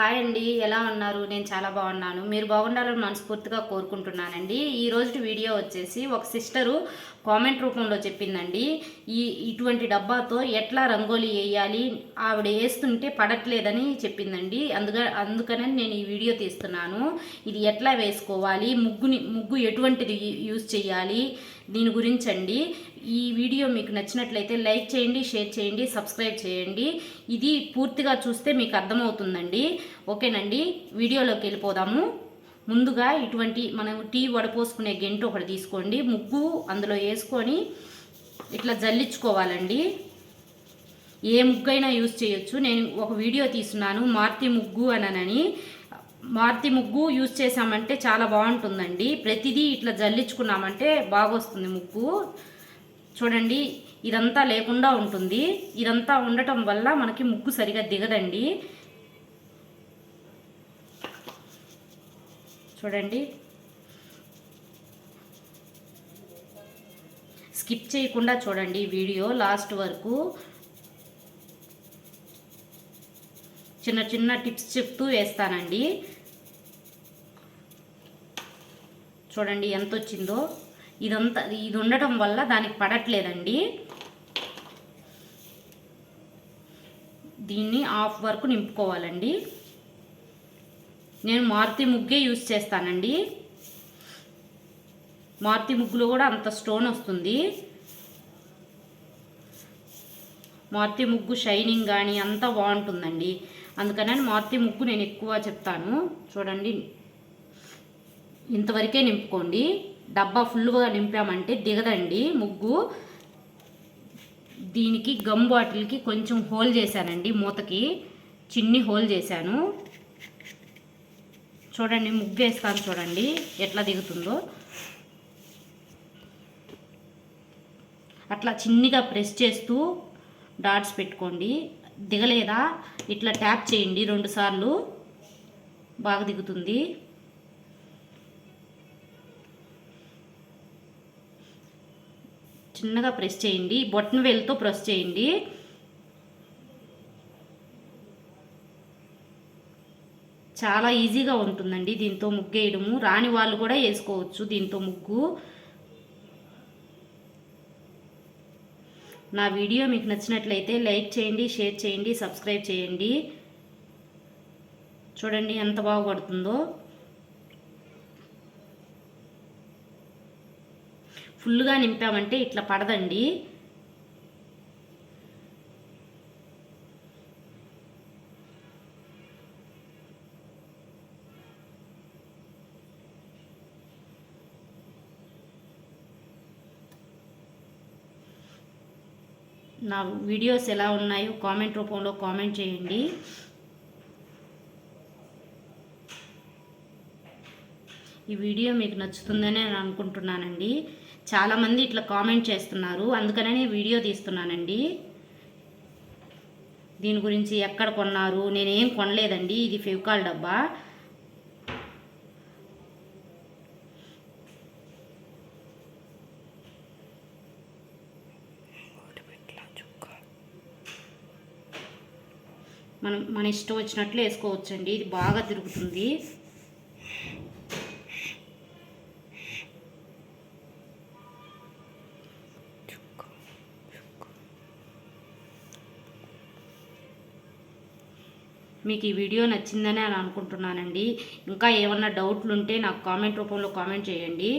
Hi అండి ఎలా ఉన్నారు? నేను చాలా బాగున్నాను. మీరు బాగుండాలని మనస్ఫూర్తిగా కోరుకుంటున్నానండి. ఈ రోజు వీడియో వచ్చేసి ఒక సిస్టరు కామెంట్ రూపంలో చెప్పిందండి. ఈ ఇటువంటి డబ్బాతో ఎట్లా రంగోలీ వేయాలి ఆవిడ వేస్తుంటే పడట్లేదని చెప్పిందండి. అందుక అందుకనే నేను ఈ వీడియో తీస్తున్నాను. ఇది ఎట్లా వేసుకోవాలి ముగ్గుని ముగ్గు ఎటువంటిది యూజ్ చేయాలి దీని గురించి అండి ఈ వీడియో మీకు నచ్చినట్లయితే లైక్ చేయండి షేర్ చేయండి సబ్స్క్రైబ్ చేయండి. ఇది పూర్తిగా చూస్తే మీకు అర్థమవుతుందండి. ఓకేనండి వీడియోలోకి వెళ్ళిపోదాము. ముందుగా ఇటువంటి మనం టీ వడపోసుకునే గెంటు ఒకటి తీసుకోండి. ముగ్గు అందులో వేసుకొని ఇట్లా జల్లించుకోవాలండి. ఏ ముగ్గైనా యూజ్ చేయొచ్చు. నేను ఒక వీడియో తీస్తున్నాను మార్తి ముగ్గు అనని మార్తి ముగ్గు యూజ్ చేసామంటే చాలా బాగుంటుందండి. ప్రతిదీ ఇట్లా జల్లించుకున్నామంటే బాగొస్తుంది ముగ్గు. చూడండి ఇదంతా లేకుండా ఉంటుంది. ఇదంతా ఉండటం వల్ల మనకి ముగ్గు సరిగా దిగదండి. చూడండి. స్కిప్ చేయకుండా చూడండి వీడియో లాస్ట్ వరకు. చిన్న చిన్న టిప్స్ చెప్తూ వేస్తానండి. చూడండి ఎంత వచ్చిందో ఇదంతా ఇది ఉండటం వల్ల దానికి పడట్లేదండి. దీన్ని హాఫ్ వరకు నింపుకోవాలండి. నేను మారుతి ముగ్గే యూస్ చేస్తానండి. మారుతి ముగ్గులో కూడా అంత స్టోన్ వస్తుంది. మారుతి ముగ్గు షైనింగ్ కానీ అంతా బాగుంటుందండి. అందుకని మారుతి ముగ్గు నేను ఎక్కువ చెప్తాను. చూడండి. ఇంతవరకే నింపుకోండి. డబ్బా ఫుల్గా నింపామంటే దిగదండి. ముగ్గు దీనికి గమ్ బాటిల్కి కొంచెం హోల్ చేశానండి మూతకి. చిన్ని హోల్ చేశాను. చూడండి ముగ్గు వేస్తాను చూడండి ఎట్లా దిగుతుందో. అట్లా చిన్నగా ప్రెస్ చేస్తూ డాట్స్ పెట్టుకోండి. దిగలేదా? ఇట్లా ట్యాప్ చేయండి రెండుసార్లు బాగా దిగుతుంది. చిన్నగా ప్రెస్ చేయండి. బొట్టన వేలుతో ప్రెస్ చేయండి. చాలా ఈజీగా ఉంటుందండి దీంతో ముగ్గు వేయడము. రాని వాళ్ళు కూడా వేసుకోవచ్చు దీంతో ముగ్గు. నా వీడియో మీకు నచ్చినట్లయితే లైక్ చేయండి షేర్ చేయండి సబ్స్క్రైబ్ చేయండి. చూడండి ఎంత బాగుపడుతుందో ఫుల్గా నింపామంటే ఇట్లా పడదండి. నా వీడియోస్ ఎలా ఉన్నాయో? కామెంట్ రూపంలో కామెంట్ చేయండి. ఈ వీడియో మీకు నచ్చుతుందని నేను అనుకుంటున్నానండి. చాలామంది ఇట్లా కామెంట్ చేస్తున్నారు. అందుకనే వీడియో తీస్తున్నానండి. దీని గురించి ఎక్కడ కొన్నారు? నేనేం కొనలేదండి. ఇది ఫెవికాల్ డబ్బా. మనం మన ఇష్టం వచ్చినట్లు వేసుకోవచ్చండి. ఇది బాగా తిరుగుతుంది. మీకు ఈ వీడియో నచ్చిందని అని అనుకుంటున్నానండి. ఇంకా ఏమన్నా డౌట్లు ఉంటే నాకు కామెంట్ రూపంలో కామెంట్ చేయండి.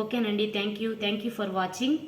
ఓకేనండి. Thank you. Thank you for watching.